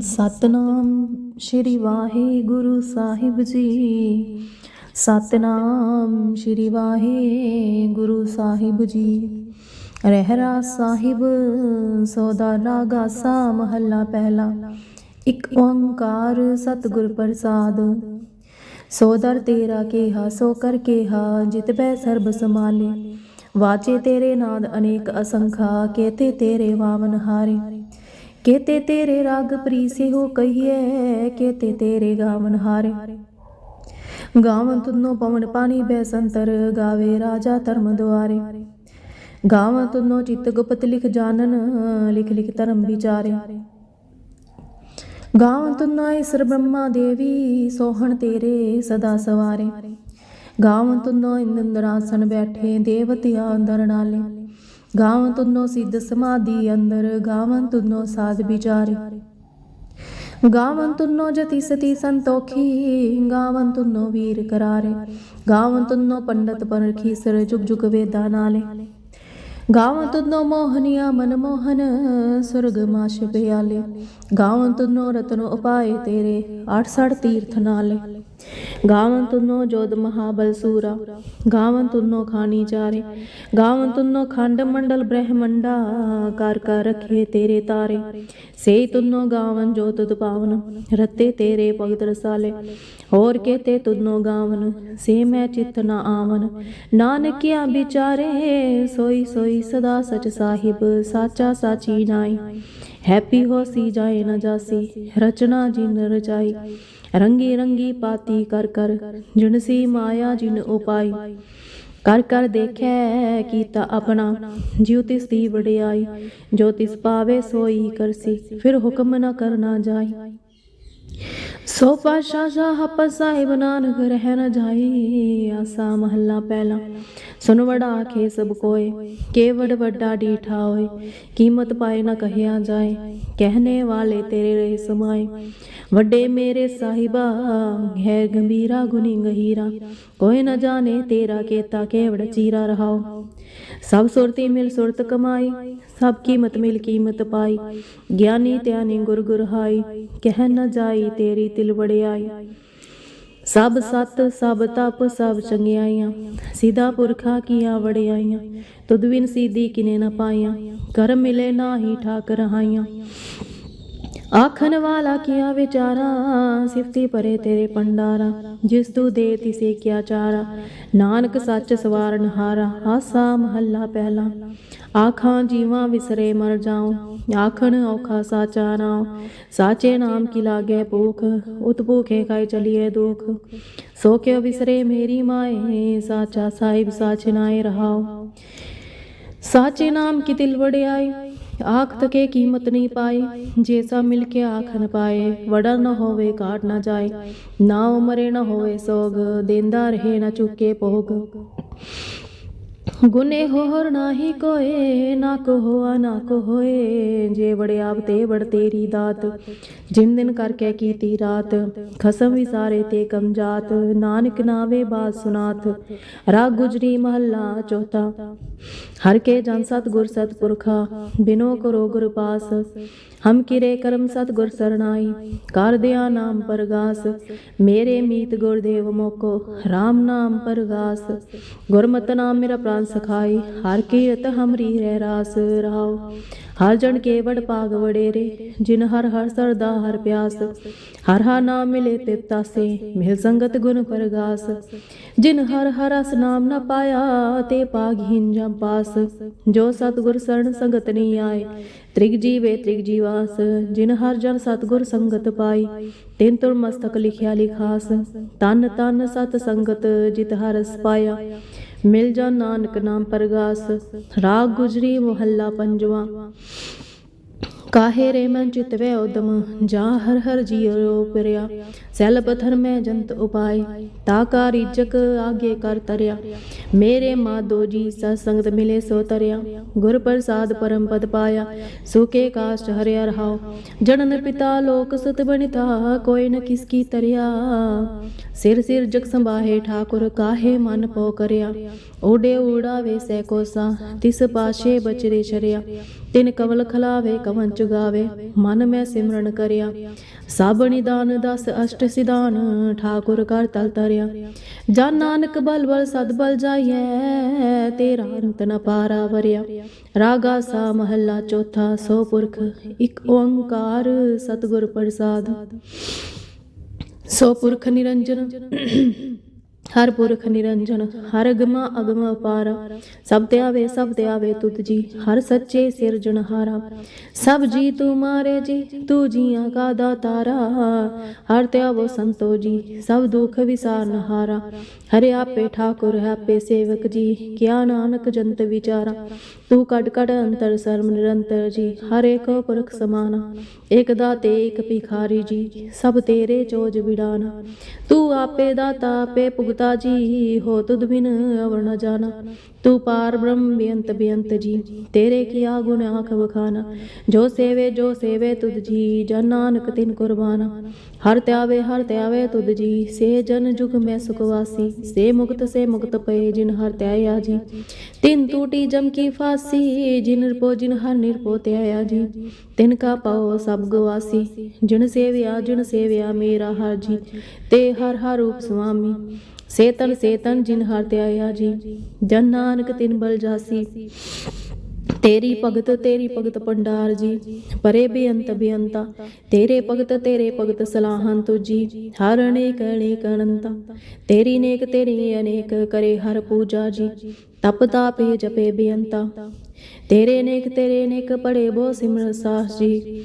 ਸਤਨਾਮ ਸ਼੍ਰੀ ਵਾਹਿਗੁਰੂ ਸਾਹਿਬ ਜੀ। ਸਤਨਾਮ ਸ਼੍ਰੀ ਵਾਹਿਗੁਰੂ ਸਾਹਿਬ ਜੀ। ਰਹਿਰਾ ਸਾਹਿਬ, ਸੋਦਾ ਨਾਗਾਸਾ ਮਹੱਲਾ ਪਹਿਲਾ। ਇੱਕ ਓੰਕਾਰ ਸਤਿਗੁਰ ਪ੍ਰਸਾਦ। ਸੋਦਰ ਤੇਰਾ ਕੇਹਾ, ਸੋ ਕਰ ਕੇਹਾ, ਜਿਤ ਬੈ ਸਰਬ ਸਮਾਲੇ। ਵਾਚੇ ਤੇਰੇ ਨਾਦ ਅਨੇਕ ਅਸੰਖਾ, ਕੇਤੇ ਤੇਰੇ ਵਾਮਨ ਹਾਰੇ। ਕੇਤੇ ਤੇਰੇ ਰਾਗ ਪ੍ਰੀਸੇ ਹੋ ਕਹੀਏ ਕੇਤੇ ਤੇਰੇ ਗਾਵਨ ਹਾਰੇ। ਗਾਵਨ ਤੁਨੋ ਪਵਨ ਪਾਣੀ ਬੈ ਗਾਵੇ ਰਾਜਾ ਧਰਮ ਦੁਆਰੇ। ਗਾਵਨ ਤੁਨੋ ਚਿਤ ਗੁਪਤ ਲਿਖ ਜਾਣਨ, ਲਿਖ ਲਿਖ ਧਰਮ ਵਿਚਾਰੇ। ਗਾਵਨ ਤੁਨੋ ਈਸਰ ਬ੍ਰਹਮਾ ਦੇਵੀ, ਸੋਹਣ ਤੇਰੇ ਸਦਾ ਸਵਾਰੇ। ਗਾਵਨ ਤੁਨੋ ਇੰਦਰਾਸਨ ਬੈਠੇ, ਦੇਵਤਿਆਂ ਅੰਦਰ ਨਾਲੇ। ਗਾਵਨ ਤੁਨੋ ਸਿੱਧ ਸਮਾਧੀ ਅੰਦਰ ਗਾਵਨ ਤੁਨੋ ਸਾਧ ਵਿਚਾਰੇ। ਗਾਵਨ ਤੁਨੋ ਜਤੀ ਸਤੀ ਸੰਤੋਖੀ ਗਾਵਨ ਤੁਨੋ ਵੀਰ ਕਰਾਰੇ। ਗਾਵਨ ਤੁਨੋ ਪੰਡਤ ਪਰਖੀ ਸਰ ਜੁਗ ਜੁਗ ਵੇਦਾਂ ਨਾਲੇ। ਗਾਵਨ ਤੁਨੋ ਮੋਹਨੀਆ ਮਨ ਮੋਹਨ, ਸੁਰਗ ਮਾਸ਼ ਪਿਆਲੇ। ਗਾਵਨ ਤੁਨੋ ਰਤਨ ਉਪਾਏ ਤੇਰੇ 68 ਤੀਰਥ ਨਾਲੇ। ਗਾਵਨ ਤੁਨੋ ਜੋਦ ਮਹਾਬਲ ਸੂਰਾ ਗਾਵਨ ਤੁਨੋ ਖਾਨੀ ਚਾਰੇ ਗਾਵਨ ਤੁਨੋ ਖੰਡ ਮੰਡਲ ਬ੍ਰਹਮੰਡਾ ਕਰ ਕਰ ਰਖੇ ਤੇਰੇ ਤਾਰੇ ਸੇ ਤੁਨੋ ਗਾਵਨ ਜੋ ਤੁਧ ਪਾਵਨ ਰਤੇ ਤੇਰੇ ਭਗਤ ਰਸਾਲੇ ਹੋਰ ਕੇਤੇ ਤੁਨੋ ਗਾਵਨ ਸੇ ਮੈਂ ਚਿਤ ਨਾ ਆਵਨ ਨਾਨਕਿਆ ਵਿਚਾਰੇ ਸੋਈ ਸੋਈ ਸਦਾ ਸਚ ਸਾਹਿਬ ਸਾਚਾ ਸਾਚੀ ਨਾਈ ਹੈਪੀ ਹੋਸੀ ਜਾਏ ਨਾ ਜਾਸੀ ਰਚਨਾ ਜਿਨ ਰਚਾਈ ਰੰਗੀ ਰੰਗੀ ਪਾਤੀ ਕਰ ਕਰ ਜਿਨਸੀ ਮਾਇਆ ਜਿਨ ਉਪਾਈ ਕਰ ਕਰ ਦੇਖੈ ਕੀਤਾ ਆਪਣਾ, ਜਿਉ ਤਿਸ ਦੀ ਵਡਿਆਈ, ਜੋ ਤਿਸ ਪਾਵੇ ਸੋਈ ਕਰਸੀ, ਫਿਰ ਹੁਕਮ ਨਾ ਕਰਨਾ ਜਾਈ। ਸੋ ਪਾਸ਼ਾ ਸਾਹ ਸਾਹਿਬ ਨਾਨਕ ਰਹਿ ਨ ਜਾਈ, ਆਸਾ ਮਹੱਲਾ ਪਹਿਲਾ। ਸੁਨ ਵਡਾ ਆਖੇ ਸਭ ਕੋਏ, ਕੇਵੜ ਵੱਡਾ ਡੀਠਾ ਹੋਏ, ਕੀਮਤ ਪਾਏ ਨਾ ਕਹਿਆ ਜਾਏ, ਕਹਿਨੇ ਵਾਲੇ ਤੇਰੇ ਰਹੇ ਸਮਾਏ ਵੱਡੇ ਮੇਰੇ ਸਾਹਿਬਾ, ਹੈ ਗੰਭੀਰਾ ਗੁਨੀ ਗਹੀਰਾ, ਕੋਈ ਨਾ ਜਾਣੇ ਤੇਰਾ ਕੇਤਾ ਕੇਵੜ ਚੀਰਾ ਰਹਾਓ। ਸਭ ਸੁਰਤੀ ਮਿਲ ਸੁਰਤ ਕਮਾਈ, ਸਭ ਕੀਮਤ ਮਿਲ ਕੀਮਤ ਪਾਈ। ਗਿਆਨੀ ਧਿਆਨੀ ਗੁਰ ਗੁਰ ਹਾਈ, ਕਹਿ ਨ ਜਾਈ ਤੇਰੀ ਤਿਲ ਵੜਿਆਈ ਸਭ ਸਤ, ਸਭ ਤਪ, ਸਭ ਚੰਗਿਆਈਆਂ, ਸਿੱਧਾ ਪੁਰਖਾ ਕੀਆਂ ਵੜਿਆਈਆਂ ਤੁਧ ਬਿਨ ਸੀਧੀ ਕਿਨੇ ਨ ਪਾਈਆਂ ਕਰਮ ਮਿਲੇ ਨਾਹੀ ਠਾਕ ਰਹਾਈਆਂ ਆਖਣ ਵਾਲਾ ਕੀਆ ਵਿਚਾਰਾ? ਸਿਫਤੀ ਪਰੇ ਤੇਰੇ ਪੰਡਾਰਾ ਜਿਸ ਤੂੰ ਦੇ ਤਿਸੇ ਕਿਆ ਚਾਰਾ? ਨਾਨਕ ਸੱਚ ਸਵਾਰਨ ਹਾਰਾ, ਆਸਾ ਮਹੱਲਾ ਪਹਿਲਾ। ਆਖਾਂ ਜੀਵਾਂ ਵਿਸਰੇ ਮਰ ਜਾਉ, ਆਖਣ ਔਖਾ ਸਾਚਾ ਨਾਉ। ਸਾਚੇ ਨਾਮ ਕੀ ਲਾਗੇ ਭੂਖ, ਉਤ ਭੂਖੇ ਖਾਈ ਚਲੀਏ ਦੁਖ। ਸੋ ਕਿਉ ਵਿਸਰੇ ਮੇਰੀ ਮਾਏ, ਸਾਚਾ ਸਾਹਿਬ ਸਾਚ ਨਾਏ ਰਹਾਉ। ਸਾਚੇ ਨਾਮ ਕੀ ਦਿਲ ਵੜਿਆਈ ਆਖ ਤਕੇ ਕੀਮਤ ਨਹੀਂ ਪਾਈ ਜੇਸਾ ਮਿਲ ਕੇ ਆਖ ਨ ਪਾਏ ਵੜਾ ਨ ਹੋਵੇ ਕਾਟ ਨ ਜਾਏ। ਨਾ ਉਮਰੇ ਨ ਹੋਵੇ ਸੋਗ ਦੇਂਦਾ ਰਹੇ ਨ ਚੁੱਕੇ ਭੋਗ। ਗੁਨੇ ਹੋਰ ਨਾਹੀ ਕੋਏ, ਨਾ ਕੋ ਹੋਆ ਨਾ ਕੋ ਹੋਏ ਜੇ ਵੜਿਆਵ ਤੇ ਵੜ ਤੇਰੀ ਦਾਤ, ਜਿਨ ਦਿਨ ਕਰਕੇ ਕੀਤੀ ਰਾਤ, ਖਸਮ ਵਿਸਾਰੇ ਤੇ ਕਮ ਜਾਤ, ਨਾਨਕ ਨਾਵੇ ਬਾਤ ਸੁਨਾਤ ਰਾ ਗੁਜਰੀ ਮਹੱਲਾ ਚੌਥਾ, ਹਰ ਕੇ ਜਨ ਸਤ ਗੁਰ ਸਤ ਪੁਰਖਾ ਬਿਨੋ ਕਰੋ ਗੁਰ ਪਾਸ ਹਮ ਕਿਰੇ ਕਰਮ ਸਤ ਗੁਰ ਸਰਣਾਈ, ਕਰ ਦਿਆ ਨਾਮ ਪਰਗਾਸ। ਮੇਰੇ ਮੀਤ ਗੁਰਦੇਵ ਮੋਕੋ RAM ਨਾਮ ਪਰਗਾਸ। ਗੁਰਮਤਿ ਨਾਮ ਮੇਰਾ ਪ੍ਰਾਨ ਸਖਾਈ, ਹਰ ਕੀਰਤ ਹਮਰੀ ਰਹਿ ਰਾਸ। ਰਾਓ ਹਰ ਜਨ ਕੇਵੜ ਪਾਗ ਵਡੇਰੇ, ਜਿਨ ਹਰ ਹਰ ਸਰਦਾ ਹਰ ਪਿਆਸ, ਹਰ ਹਰ ਨਾਮ ਮਿਲੇ ਤੇ ਤਾਸੇ ਮਿਲ ਸੰਗਤ ਗੁਣ ਪਰਗਾਸ। ਜਿਨ ਹਰ ਹਰ ਅਸ ਨਾਮ ਨਾ ਪਾਇਆ, ਤੇ ਪਾਗਹੀਨ ਜਾਂ ਪਾਸ। ਜੋ ਸਤਗੁਰ ਸਰਣ ਸੰਗਤ ਨਹੀਂ ਆਏ, ਤ੍ਰਿਗ ਜੀਵੇ ਤ੍ਰਿਗ ਜੀਵਾਸ। ਜਿਨ ਹਰ ਜਨ ਸਤਗੁਰ ਸੰਗਤ ਪਾਈ ਤਿੰਨ ਤੁਰ ਮਸਤਕ ਲਿਖਿਆ ਲਿਖਾਸ। ਤਨ ਤਨ ਸਤ ਸੰਗਤ ਜਿਤ ਹਰਸ ਪਾਇਆ। ਮਿਲ ਜਾ ਨਾਨਕ ਨਾਮ ਪਰਗਾਸ ਰਾਗ ਗੁਜਰੀ ਮੁਹੱਲਾ ਪੰਜਵਾ। ਕਾਹੇ ਰੇ ਮਨ ਚਿਤ ਵੇ ਉਦਮ, ਜਾ ਹਰ ਹਰ ਜੀਉ ਪਰਿਆ ਸੈਲ ਪਥਰ ਮੈਂ ਜੰਤ ਉਪਾਏ, ਤਾ ਕਾ ਰਿਜਕ ਆਗੇ ਕਰ ਤਰਿਆ। ਮੇਰੇ ਮਾਦੋ ਜੀ ਸਤ ਸੰਗਤ ਮਿਲੇ ਸੋ ਤਰਿਆ। ਗੁਰ ਪ੍ਰਸਾਦ ਪਰਮ ਪਦ ਪਾਇਆ, ਸੁਕੇ ਕਾਸ਼ਟ ਹਰਿਆ ਰਹਾਉ। ਜਨਨ ਪਿਤਾ ਲੋਕ ਸਤ ਬਨਿਤਾ, ਕੋਈ ਨ ਕਿਸ ਕੀ ਤਰਿਆ। ਸਿਰ ਸਿਰ ਜਗ ਸੰਭਾਹੇ ਠਾਕੁਰ, ਕਾਹੇ ਮਨ ਪੋ ਕਰਿਆ। ਓਡੇ ਊੜਾ ਵੇਸੈ ਕੋਸਾ, ਤਿਸ ਪਾਸ਼ੇ ਬਚਰੇ ਛਰਿਆ। ਤਿਨ ਕਵਲ ਖਲਾਵੇ, ਕਵਨ ਚੁਗਾਵੇ, ਮਨ ਮੈਂ ਸਿਮਰਨ ਕਰਿਆ। ਸਭ ਨਿਦਾਨ ਦਸ ਅਸ਼ਟ ਸਿਧਾਨ, ਠਾਕੁਰ ਕਰ ਤਲ ਤਰਿਆ। ਜਨ ਨਾਨਕ ਬਲ ਬਲ ਸਦ ਬਲ ਜਾਈਐ, ਤੇਰਾ ਅੰਤ ਨ ਪਾਰਾ ਵਰਿਆ। ਰਾਗਾ ਸਾ ਮਹੱਲਾ ਚੌਥਾ, ਸੋ ਪੁਰਖ ਇੱਕ ਓੰਕਾਰ, ਸਤਿਗੁਰ ਪ੍ਰਸਾਦ। ਸੋ ਪੁਰਖ ਨਿਰੰਜਨ ਹਰ ਪੁਰਖ ਨਿਰੰਜਨ, ਹਰ ਅਗਮਾ ਅਗਮ ਅਪਾਰ ਸਭ ਤੇ ਆਵੇ, ਸਭ ਤੇ ਆਵੇ ਤੁਧ ਜੀ, ਹਰ ਸੱਚੇ ਸਿਰਜਣਹਾਰਾ ਸਭ ਜੀ ਤੂੰ ਮਾਰੇ ਜੀ, ਤੂੰ ਜੀਆਂ ਕਾ ਦਾਤਾਰਾ। ਹਰ ਤੇ ਆਵੋ ਸੰਤੋ ਜੀ, ਸਭ ਦੁਖ ਵਿਸਾਰਨਹਾਰਾ ਹਰੇ ਆਪੇ ਠਾਕੁਰ, ਆਪੇ ਸੇਵਕ ਜੀ, ਕਿਆ ਨਾਨਕ ਜੰਤ ਵਿਚਾਰਾ। ਤੂੰ ਕਟ ਕਟ ਅੰਤਰ ਸਰਮ ਨਿਰੰਤਰ ਜੀ, ਹਰ ਇੱਕ ਪੁਰਖ ਸਮਾਨ। ਇਕ ਦਾਤੇ, ਇਕ ਭਿਖਾਰੀ ਜੀ, ਸਭ ਤੇਰੇ ਚੋਜ ਵਿਡਾਨਾ ਤੂੰ ਆਪੇ ਦਾਤਾ, ਆਪੇ ਭੁਗਤਾ ਜੀ, ਹੋ ਤੁਧ ਬਿਨ ਅਵਰ ਨ ਜਾਣਾ ਤੂੰ ਪਾਰ ਬ੍ਰਹਮ ਬੇਅੰਤ ਬੇਅੰਤ ਜੀ ਤੇਰੇ ਕੀਆ ਗੁਣ ਆਖ ਵਖਾਨਾ ਜੋ ਸੇਵੇ ਜੋ ਸੇਵੇ ਤੁਧ ਜੀ ਜਨ ਨਾਨਕ ਤਿਨ ਕੁਰਬਾਨਾ ਹਰ ਧਿਆਵੇ ਹਰ ਧਿਆਵੇ ਤੁਧ ਜੀ ਸੇ ਜਨ ਜੁਗ ਮੈਂ ਸੁਖਵਾਸੀ ਸੇ ਮੁਕਤ ਸੇ ਮੁਕਤ ਪਏ ਜਿਨ ਹਰ ਤਿਆਇਆ ਜੀ ਤਿਨ ਟੂਟੀ ਜਮ ਕੀ ਫਾਸੀ ਜਿਨ ਨਿਰਪੋ ਜਿਨ ਹਰ ਨਿਰਪੋ ਤਿਆਇਆ ਜੀ ਤਿਨ ਕਾ ਪਾਓ ਸਭ ਗਵਾਸੀ ਜਿਨ ਸੇਵਿਆ ਜਿਨ ਸੇਵਿਆ ਮੇਰਾ ਹਰ ਜੀ ਤੇ ਹਰ ਹਰ ਰੂਪ ਸੁਆਮੀ ਸੇਤਨ ਸੇਤਨ ਜਿਨ ਹਰ ਧਿਆਇਆ ਜੀ। ਜਨ ਨਾਨਕ ਤਿਨ ਬਲ ਜਾਸੀ। ਤੇਰੀ ਭਗਤ ਤੇਰੀ ਭਗਤ ਪੰਡਾਰ ਜੀ। ਪਰੇ ਬੇਅੰਤ ਬੇਅੰਤਾ। ਤੇਰੇ ਭਗਤ ਤੇਰੇ ਭਗਤ ਸਲਾਹਨ ਤੁਜੀ। ਹਰ ਅਨੇਕ ਅਨੇਕ ਅਨੰਤਾ। ਤੇਰੀ ਨੇਕ, ਤੇਰੀ ਅਨੇਕ ਕਰੇ ਹਰ ਪੂਜਾ ਜੀ। ਤਪ ਤਾਪੇ ਜਪੇ ਬੇਅੰਤਾ। ਤੇਰੇ ਨੇਕ ਤੇਰੇ ਨੇਕ ਪੜੇ ਬੋ ਸਿਮਰ ਸਾਸ ਜੀ।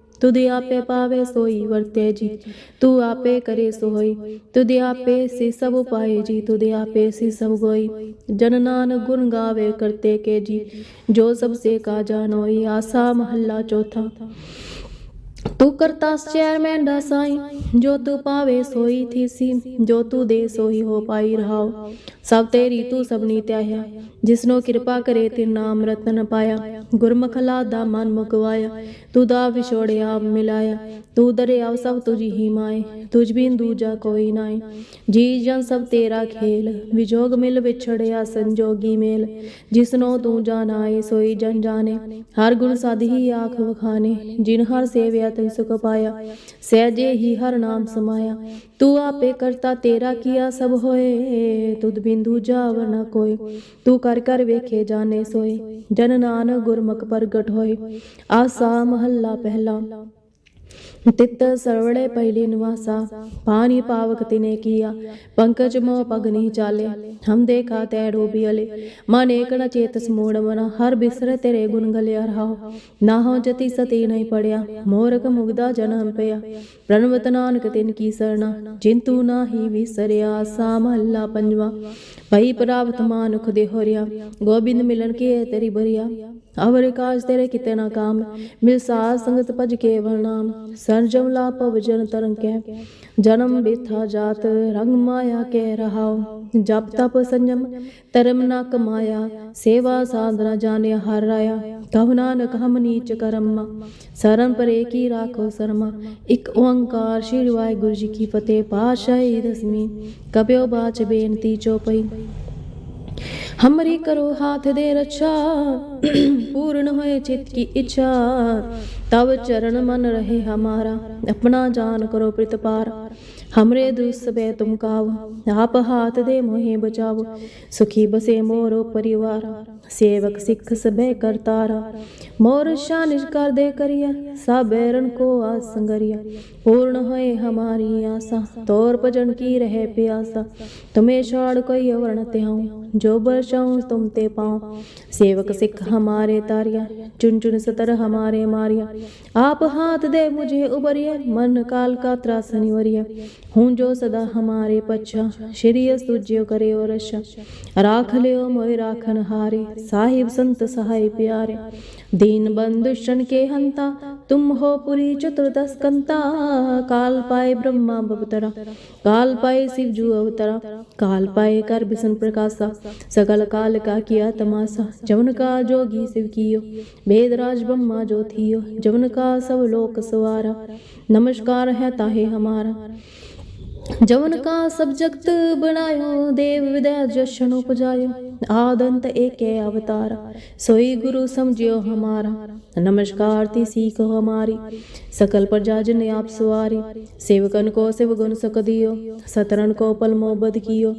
ਤੁਧ ਆਪੇ ਪਾਵੇ ਸੋਈ ਵਰਤੇ ਜੀ, ਤੂੰ ਆਪੇ ਕਰੇ ਸੋਈ। ਤੁਧ ਆਪੇ ਸੇ ਸਭ ਪਾਏ ਜੀ, ਤੁਧ ਆਪੇ ਸੇ ਸਭ ਗੋਈ। ਜਨ ਨਾਨਕ ਗੁਣ ਗਾਵੇ ਕਰਤੇ ਕੇ ਜੀ, ਜੋ ਸਭ ਸੇ ਕਾ ਜਾਨੋਈ ਆਸਾ ਮਹੱਲਾ ਚੌਥਾ। ਤੂੰ ਕਰਤਾ ਚੈਰ ਮੈਂਡਾ ਸਾਈ, ਜੋ ਤੂੰ ਪਾਵੇ ਸੋਈ ਥੀਸੀ, ਜੋ ਤੂੰ ਦੇ ਸੋਈ ਹੋ ਪਾਈ ਸਭ ਤੇਰੀ ਤੂੰ ਸਭਨੀ ਤਿਆਹਿਆ, ਜਿਸਨੋ ਕਿਰਪਾ ਕਰੇ ਤੇ ਨਾਮ ਰਤਨ ਪਾਇਆ। ਗੁਰਮੁਖ ਲਾਦਾ ਮਨ ਮੁਕਵਾਇਆ, ਤੂੰ ਦਾ ਵਿਛੋੜਿਆ ਮਿਲਾਇਆ। ਤੂੰ ਦਰਿਆਵ ਸਭ ਤੁਝ ਹੀ ਮਾਏ, ਤੁਝ ਬਿਨ ਦੂਜਾ ਕੋਈ ਨਾਏ। ਜੀ ਜਨ ਸਭ ਤੇਰਾ ਖੇਲ, ਵਿਜੋਗ ਮਿਲ ਵਿਛੜਿਆ ਸੰਜੋਗੀ ਮੇਲ। ਜਿਸਨੋ ਤੂੰ ਜਾਣਾਏ ਸੋਈ ਜਨ ਜਾਣੇ, ਹਰ ਗੁਣ ਸਦ ਹੀ ਆਖ ਵਖਾਨੇ ਜਿਨ ਹਰ ਸੇਵਿਆ ਤੈ ਸੁਖ ਪਾਇਆ ਸਹਿਜੇ ਹੀ ਹਰ ਨਾਮ ਸਮਾਇਆ। ਤੂੰ ਆਪੇ ਕਰਤਾ ਤੇਰਾ ਕੀਆ ਸਭ ਹੋਏ। ਤੁਧ ਬਿੰਦੂ ਜਾਵ ਨ ਕੋਈ। ਤੂੰ ਕਰ ਕਰ ਵੇਖੇ ਜਾਣੇ ਸੋਏ। ਜਨ ਨਾਨਕ ਗੁਰਮੁਖ ਪ੍ਰਗਟ ਹੋਏ। ਆਸਾ ਮਹੱਲਾ ਪਹਿਲਾ। ਤਿਤ ਸਰਵੜੇ ਪਹਿਲੀ ਨਿਵਾਸਾ, ਪਾਣੀ ਪਾਵਕ ਤਿਨੇ ਕੀਆ, ਪੰਕਜ ਮੋ ਪਗ ਨਹੀਂ ਚਾਲੇ, ਹਮ ਦੇਖਾ ਤੈ ਡੋਬੀ ਅਲੇ। ਮਨ ਏਕ ਨ ਚੇਤ ਸਮੂੜ ਮਨਾ, ਹਰ ਬਿਸਰੇ ਤੇਰੇ ਗੁਣ ਗਲਿਆ ਰਹਾਉ ਨਾ ਹੋ ਜਤੀ ਸਤੀ ਨਹੀਂ ਪੜਿਆ, ਮੋਰਕ ਮੁਗਦਾ ਜਨਮ ਪਿਆ। ਪ੍ਰਣਵਤ ਨਾਨਕ ਤਿਨ ਕੀ ਸਰਣਾ, ਜਿੰਤੂ ਨਾਹੀ ਵਿਸਰਿਆ ਸਾ ਮਹੱਲਾ ਪੰਜਵਾ। ਭਈ ਪ੍ਰਾਪਤ ਮਾਨੁਖ ਦੇ ਹੋਰਿਆ ਗੋਬਿੰਦ ਮਿਲਣ ਕੀ ਤੇਰੀ ਬਰੀਆ? ਅਵਰ ਕਾਜ ਤੇਰੇ ਕਿਤੇ ਨਾ ਕਾਮ, ਮਿਲ ਸਾਧ ਸੰਗਤ ਭਜ ਕੇ ਵਰਨਾਮ ਸਰਜਮ ਲਾ ਪਵ ਜਨ ਤਰੰਗ ਕੈ। ਜਨਮ ਬਿਥਾ ਜਾਤ, ਰੰਗ ਮਾਇਆ ਕੇ ਰਹਾਉ। ਜਪ ਤਪ ਸੰਜਮ, ਧਰਮ ਨਾ ਕਮਾਇਆ। ਸੇਵਾ ਸਾਧਨਾ ਜਾਣਿਆ ਹਰ ਰਾਇਆ ਕਹੁ ਨਾਨਕ ਹਮ ਨੀਚ ਕਰਮ। ਸਰਮ ਪਰੇ ਕੀ ਰਾਖੋ ਸਰਮਾ। ਇੱਕ ਓੰਕਾਰ ਸ਼੍ਰੀ ਵਾਹਿਗੁਰੂ ਜੀ ਕੀ ਫਤਿਹ। ਪਾਸ਼ਾਹੀ ਦਸਵੀਂ। ਕਬਿਓ ਬਾਚ ਬੇਨਤੀ ਚੋਪਈ। हमरी करो हाथ दे रक्षा पूर्ण होए चित की इच्छा तब चरण मन रहे हमारा अपना जान करो प्रितपार हमरे दुसबे तुम काव आप हाथ दे मोहे बचाओ सुखी बसे मोरो परिवार सेवक सिख सबे करतारा मोर शानिश कर दे करिया सब बैरन को आस संगरिया पूर्ण होए हमारी आशा तोर भजन की रहे प्यासा तुम्हें छोड़ कोई और न त्याऊं जो बरसाऊं तुम ते पाऊं सेवक सिख हमारे तारिया चुन चुन सतर हमारे मारिया आप हाथ दे मुझे उबरिया मन काल का त्रास निवरिया हूँ जो सदा हमारे पच्छा श्री तुझ्यो करे और रक्षा राख लियो मोय राखन हारे साहिब संत सहाय प्यारे दीन बंधु शन के हंता तुम हो पुरी चतुर्दश कंता काल पाए ब्रह्मा बवतरा काल पाए शिव जू अवतरा काल पाए कर बिसन प्रकाशा सकल काल का किया तमाशा जवन का जोगी शिव कियो वेदराज ब्रह्मा जो थियो जवन का सब लोक सवारा नमस्कार है ताहे हमारा जवन का सब जगत बनायो देव विदय जशन उपजायो ਆਦੰਤ ਏਕੇ ਅਵਤਾਰ, ਸੋਈ ਗੁਰੂ ਸਮਝਿਓ ਹਮਾਰਾ, ਨਮਸਕਾਰ ਤੀ ਸੀਖ ਹਮਾਰੀ, ਸਕਲ ਪ੍ਰਜਾ ਜਨ ਆਪ ਸਵਾਰੀ, ਸੇਵਕਨ ਕੋ ਸਿਵਗੁਣ ਸਕ ਦਿਓ ਸਤਰਨ ਕੋ ਪਲ ਮੋਬਦ ਕੀਓ,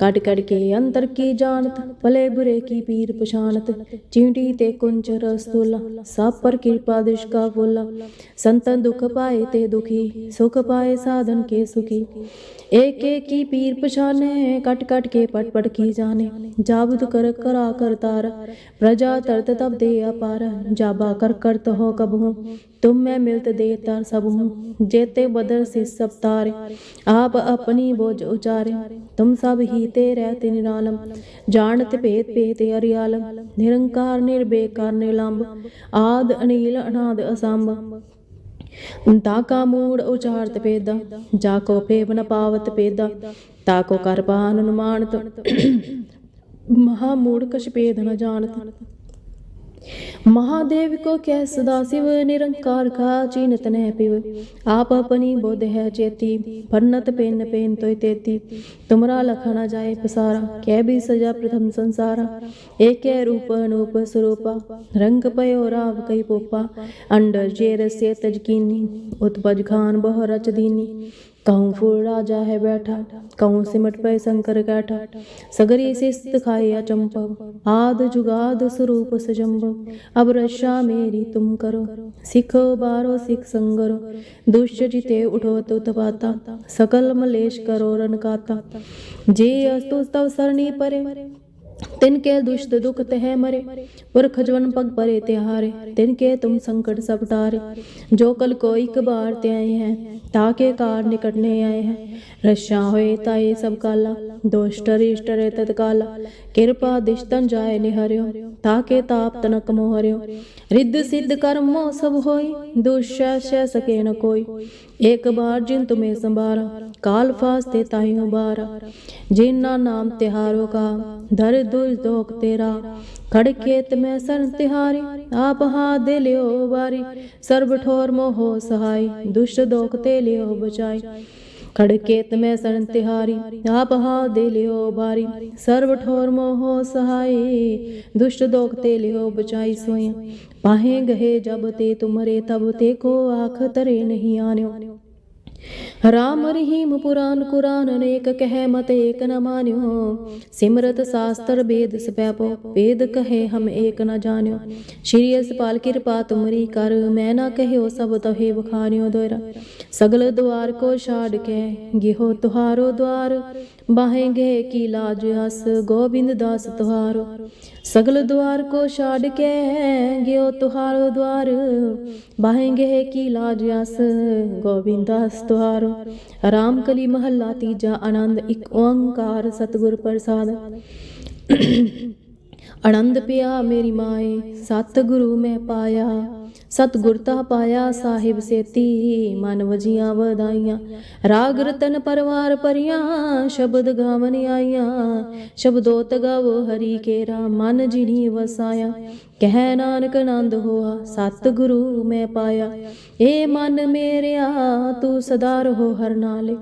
ਕਟ ਕਟ ਕੇ ਅੰਤਰ ਕੀ ਜਾਣਤ, ਭਲੇ ਬੁਰੇ ਕੀ ਪੀਰ ਪਛਾਨਤ ਚਿੰਡੀ ਤੇ ਕੁੰਚਰ ਸਤੁਲਾ ਸਭ ਪਰ ਕਿਰਪਾ ਦਿਸ਼ ਕਾ ਫੁੱਲਾ, ਸੰਤਨ ਦੁਖ ਪਾਏ ਤੇ ਦੁਖੀ, ਸੁਖ ਪਾਏ ਸਾਧਨ ਕੇ ਸੁਖੀ, ਏਕ ਏਕ ਕੀ ਪੀਰ ਪਛਾਨੇ, ਕਟ ਕਟ ਕੇ ਪਟ ਪਟ ਕੀ ਜਾਣੇ ਜਾ जाबुद कर करा कर तारा प्रजा तरत तब दे अपार जाबा कर करत हो कब हूँ तुम मैं मिलत दे तार सब हूँ जेते बदर से सब तारे आप अपनी बोझ उचारे तुम सब ही ते रहते निरालम जानत भेद भेद अरियालम निरंकार निर्बेकार निलंब आद अनिल अनाद असंभ ताका मूड उचारत पेदा जाको फेव न पावत पेदा ताको कर पान अनुमानत महामूड कछ पेद न जानत महादेव को कै सदा शिव निरंकार का चीनत न पिव आप अपनी बोध है चेती फन्नत पेन पेन तो तेती तुमरा लखना जाए पसारा कै भी सजा प्रथम संसारा एक रूप अनूप स्वरूपा रंग पयो राव कई पोपा अंडर जेर से तजकीनी उत्पज खान बह रच दीनी कहूँ फूल राजा है बैठा? कहूँ सिमट पे शंकर कैठा सगरी शिस्त खाया चंपव आद जुगाद स्वरूप सजम्बव अब रक्षा मेरी तुम करो। सिखो बारो, सिख संगरो। दुष्ट जिते उठो तो तपाता। सकल मलेश करो रन काता जे अस्तु तव सरणी परे। तिनके दुष्ट दुख तह मरे पुरख जवन पग परे तिहारे तिनके तुम संकट सब टारे जो कल को एक बार ते आए हैं ताके कार निकटने आए हैं रक्षा होए ताए सब काला दोष्ट रिष्ट रे तत्काला कृपा दिष्टन जाए निहर्यो ਥਾਕੇ ਤਾਪ ਤਨਕ ਮੋਹਰਿਓ। ਰਿੱਧ ਸਿੱਧ ਕਰਮੋ ਸਭ ਹੋਈ ਦੁਸ਼ਾ ਸੈ ਸਕੇ ਨ ਕੋਈ। ਇੱਕ ਬਾਰ ਜਿਨ ਤੁਮੇ ਸੰਭਾਰਾ, ਕਾਲ ਫਾਸਤੇ ਤਾਹੀ ਉਬਾਰਾ। ਜਿਨਾ ਨਾਮ ਤਿਹਾਰੋ ਕਾ ਧਰ ਦੁਜ ਦੋਖ ਤੇਰਾ। ਖੜ ਖੇਤ ਮੈਂ ਸਰਨ ਤਿਹਾਰੀ, ਆਪ ਹਾ ਦੇ ਲਿਓ ਵਾਰੀ। ਸਰਬ ਠੋਰ ਮੋਹ ਸਹਾਈ, ਦੁਸ਼ਟ ਦੋਖ ਤੇ ਲਿਓ ਬਚਾਈ। ਖੜਕੇਤ ਮੈਂ ਸਰਨ ਤਿਹਾਰੀ, ਆਪ ਹਾ ਦੇ ਲਿਓ ਬਾਰੀ। ਸਰਵ ਠੋਰ ਮੋਹ ਸਹਾਈ, ਦੁਸ਼ਟ ਦੋਖ ਤੇ ਲਿਓ ਬਚਾਈ ਸੋਇਆ ਪਾਹੇ ਗਹੇ ਜਬ ਤੇ ਤੁਮਰੇ, ਤਬ ਤੇ ਕੋ ਆਖ ਤਰੇ ਨਹੀਂ ਆਨਿਓ। ਰਾਮ ਰਹੀਮ ਪੁਰਾਨ ਕੁਰਾਨ ਅਨੇਕ ਕਹਿ ਮਤ ਏਕ ਨ ਮਾਨਿਓ ਸਿਮਰਤ ਸਾਸਤਰ ਵੇਦ ਸਪੈਪੋ ਵੇਦ ਕਹੇ ਹਮ ਏਕ ਨ ਜਾਣਿਓ ਸ਼੍ਰੀ ਅਸਪਾਲ ਕਿਰਪਾ ਤੁਮਰੀ ਕਰ ਮੈਂ ਨਾ ਕਹਿਓ ਸਭ ਤਹੇ ਬਖਾਨਿਓ ਦੋਇਰਾ ਸਗਲ ਦੁਆਰ ਕੋ ਛਾੜ ਕੇ ਗਿਹੋ ਤੁਹਾਰੋ ਦੁਆਰ ਬਾਹੇਂਗੇ ਕੀ ਲਾਜ ਹਸ ਗੋਬਿੰਦ ਦਾਸ ਤੁਹਾਰੋ ਸਗਲ ਦੁਆਰ ਕੋ ਛਾੜ ਕੇ ਗਿਓ ਤੁਹਾਰੋ ਦੁਆਰ ਬਾਹੇਂਗੇ ਕੀ ਲਾਜ ਹਸ ਗੋਬਿੰਦ ਦਾਸ ਸਤਵਾਰ ਆਰਾਮ ਕਲੀ ਮਹੱਲਾ ਤੀਜਾ ਆਨੰਦ, ਇੱਕ ਓੰਕਾਰ ਸਤਗੁਰ ਪ੍ਰਸਾਦ। ਆਨੰਦ ਪਿਆ ਮੇਰੀ ਮਾਏ, ਸਤਿਗੁਰੂ ਮੈਂ ਪਾਇਆ। ਸਤ ਗੁਰਤਾ ਪਾਇਆ ਸਾਹਿਬ ਸੇਤੀ, ਮਨ ਵਜੀਆਂ ਵਧਾਈਆਂ। ਰਾਗ ਰਤਨ ਪਰਵਾਰ ਪਰੀਆਂ ਸ਼ਬਦ ਗਾਵਨ ਆਈਆਂ। ਸ਼ਬਦੋਤ ਗਾਵੋ ਹਰੀ ਕੇਰਾ, ਮਨ ਜਿਨੀ ਵਸਾਇਆ। ਕਹਿ ਨਾਨਕ ਆਨੰਦ ਹੋਆ, ਸਤਿਗੁਰੂ ਮੈਂ ਪਾਇਆ। ਏ ਮਨ ਮੇਰਿਆ, ਤੂੰ ਸਦਾ ਰਹੋ ਹਰ ਨਾਲੇ।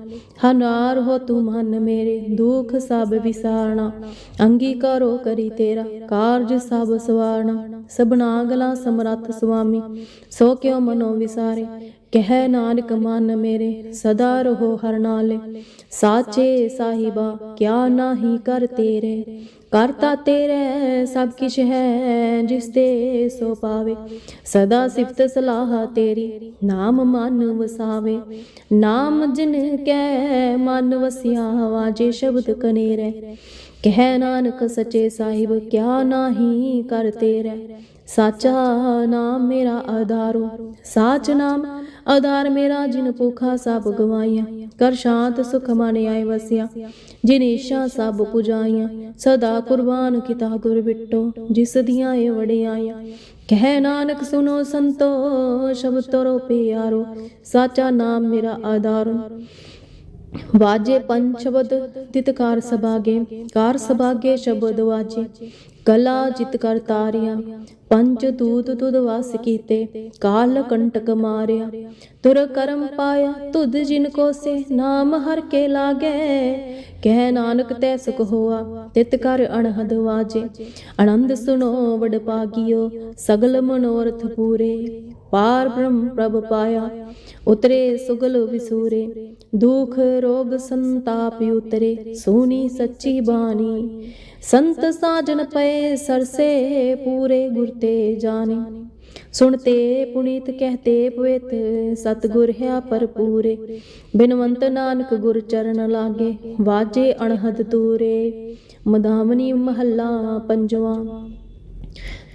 ਹਨਾਰ ਹੋ ਤੂੰ ਮਨ ਮੇਰੇ, ਦੁਖ ਸਭ ਵਿਸਾਰਣਾ ਅੰਗੀਕਾਰੋ ਕਰੀ ਤੇਰਾ, ਕਾਰਜ ਸਭ ਸਵਾਰਣਾ ਸਭਨਾ ਗਲਾ ਸਮਰੱਥ ਸੁਆਮੀ, ਸੋ ਕਿਉ ਮਨੋ ਵਿਸਾਰੇ? ਕਹਿ ਨਾਨਕ, ਮਨ ਮੇਰੇ, ਸਦਾ ਰਹੋ ਹਰ ਨਾਲੇ। ਸਾਚੇ ਸਾਹਿਬਾ, ਕਿਆ ਨਾਹੀ ਕਰ ਤੇਰੇ? ਕਰਤਾ ਤੇਰੇ, ਸਭ ਕਿਛ ਹੈ ਜਿਸ ਤੇ ਸੋ ਪਾਵੇ। ਸਦਾ ਸਿਫਤ ਸਲਾਹ ਤੇਰੀ, ਨਾਮ ਮਨ ਵਸਾਵੇ। ਨਾਮ ਜਿਨ ਕੈ, ਮਨ ਵਸਿਆ ਵਾਜੇ ਸ਼ਬਦ ਕਨੇਰੇ। ਕਹਿ ਨਾਨਕ ਸੱਚੇ ਸਾਹਿਬ, ਕਿਆ ਨਾਹੀ ਕਰ ਤੇਰੇ ਸਾਚਾ ਨਾਮ ਮੇਰਾ ਆਧਾਰੋ, ਸਾਚ ਨਾਮ ਆਧਾਰ ਮੇਰਾ ਜਿਨ ਭੁਖਾ ਸਭ ਗਵਾਈਆਂ। ਕਰ ਸ਼ਾਂਤ ਸੁਖ ਮਨ ਆਏ ਵਸਿਆ, ਜਿਨ ਈਸ਼ਾ ਸਭ ਪੁਜਾਈਆਂ। ਸਦਾ ਕੁਰਬਾਨ ਕੀਤਾ ਗੁਰ ਬਿਟੋ, ਜਿਸ ਦੀਆਂ ਇਹ ਵਡਿਆਈਆਂ। ਕਹਿ ਨਾਨਕ ਸੁਨੋ ਸੰਤੋ, ਸ਼ਬਦ ਤੋਰੋ ਪਿਆਰੋ, ਸਾਚਾ ਨਾਮ ਮੇਰਾ ਆਧਾਰ। ਵਾਜੇ ਪੰਜ ਸ਼ਬਦ ਤਿਤਕਾਰ ਸਭਾਗੇ, ਕਾਰ ਸਭਾਗੇ ਸ਼ਬਦ ਵਾਜੇ। ਕਲਾ ਜਿਤ ਕਰ ਤਾਰਿਆ, ਪੰਜ ਦੂਤ ਤੁਧ ਵਸ ਕੀਤੇ, ਕਾਲ ਕੰਟਕ ਮਾਰਿਆ। ਤੁਰ ਕਰਮ ਪਾਇਆ, ਤੁਧ ਜਿਨ ਕੋ ਸੇ ਨਾਮ ਹਰ ਕੇ ਲਾਗੇ। ਕਹਿ ਨਾਨਕ ਤੈ ਸੁਖ ਹੋਆ, ਤਿਤ ਕਰ ਅਣਹਦ ਵਾਜੇ। ਆਨੰਦ ਸੁਨੋ ਵਡ ਪਾਗਿਓ ਸਗਲ ਮਨੋਰਥ ਪੂਰੇ। ਪਾਰ ਬ੍ਰਹਮ ਪ੍ਰਭ ਪਾਇਆ, ਉਤਰੇ ਸੁਗਲ ਵਿਸੂਰੇ। ਦੁਖ, ਰੋਗ ਸੰਤਾਪ ਉਤਰੇ ਸੋਨੀ ਸੱਚੀ ਬਾਣੀ। ਸੰਤ ਸਾਜਨ ਪਏ ਸਰਸੇ ਪੂਰੇ ਗੁਰ ਤੇ ਜਾਣੇ। ਸੁਣਤੇ ਪੁਨੀਤ ਕਹਤੇ ਪਵਿੱਤ, ਸਤਗੁਰ ਹੈ ਭਰਪੂਰੇ। ਬਿਨਵੰਤ ਨਾਨਕ ਗੁਰ ਚਰਨ ਲਾਗੇ, ਵਾਜੇ ਅਣਹਦ ਤੂਰੇ ਮਦਾਮਨੀ ਮਹੱਲਾ ਪੰਜਵਾਂ।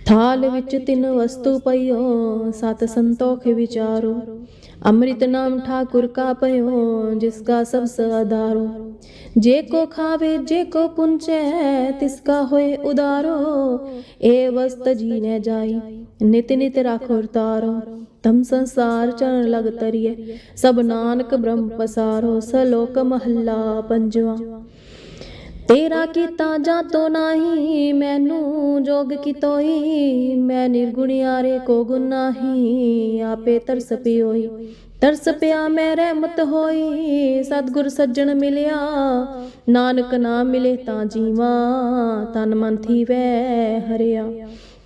ਥਾਲ ਵਿੱਚ ਤਿੰਨ ਵਸਤੂ ਪਈਓ, ਸਤ ਸੰਤੋਖ ਵਿਚਾਰੋ। ਅੰਮ੍ਰਿਤ ਨਾਮ ਠਾਕੁਰ ਕਾ ਪਇਓ, ਜਿਸ ਕਾ ਸਭ ਸਦਾਰੋ ਜੇ ਕੋ ਖਾਵੇ, ਜੇ ਕੋ ਪੁੰਚੈ, ਤਿਸ ਕਾ ਹੋਏ ਉਦਾਰੋ। ਏ ਵਸਤ ਜੀਨੇ ਜਾਈ, ਨਿਤ ਨਿਤ ਰਾਖੋ ਤਾਰੋ। ਤਮ ਸੰਸਾਰ ਚਰਨ ਲਗ ਤਰੀਏ ਸਭ ਨਾਨਕ ਬ੍ਰਹਮ ਪਸਾਰੋ। ਸਲੋਕ ਮਹੱਲਾ ਪੰਜਵਾ। ਤੇਰਾ ਕੀਤਾ ਜਾਤੋ ਨਾਹੀ, ਮੈਨੂੰ ਜੋਗ ਕੀ ਤੋਈ ਮੈਂ ਨਿਰਗੁਣਿਆਰੇ ਕੋ ਗੁਣ ਨਾਹੀ, ਆਪੇ ਤਰਸ ਪਿਓਈ। ਤਰਸ ਪਿਆ ਮੈਂ ਰਹਿਮਤ ਹੋਈ, ਸਤਗੁਰ ਸੱਜਣ ਮਿਲਿਆ। ਨਾਨਕ ਨਾਮ ਮਿਲੇ ਤਾਂ ਜੀਵਾ, ਤਨ ਮਨ ਥੀਵੈ ਹਰਿਆ।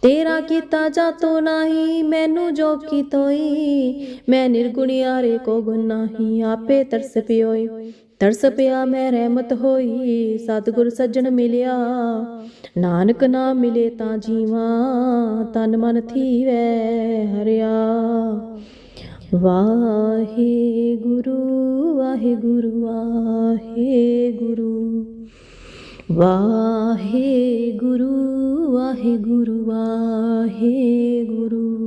ਤੇਰਾ ਕੀਤਾ ਜਾਤੋ ਨਾਹੀ, ਮੈਨੂੰ ਜੋ ਕੀ ਤੋਈ ਮੈਂ ਨਿਰਗੁਣਿਆਰੇ ਕੋ ਗੁਣ ਨਾਹੀ, ਆਪੇ ਤਰਸ ਪਿਓਈ। ਤਰਸ ਪਿਆ ਮੈਂ ਰਹਿਮਤ ਹੋਈ, ਸਤਗੁਰ ਸੱਜਣ ਮਿਲਿਆ। ਨਾਨਕ ਨਾ ਮਿਲੇ ਤਾਂ ਜੀਵਾਂ, ਤਨ ਮਨ ਥੀਵੈ ਹਰਿਆ। ਵਾਹੇ ਗੁਰੂ ਵਾਹੇ ਗੁਰੂ ਵਾਹੇ ਗੁਰੂ ਵਾਹੇ ਗੁਰੂ ਵਾਹੇ ਗੁਰੂ ਵਾਹੇ ਗੁਰੂ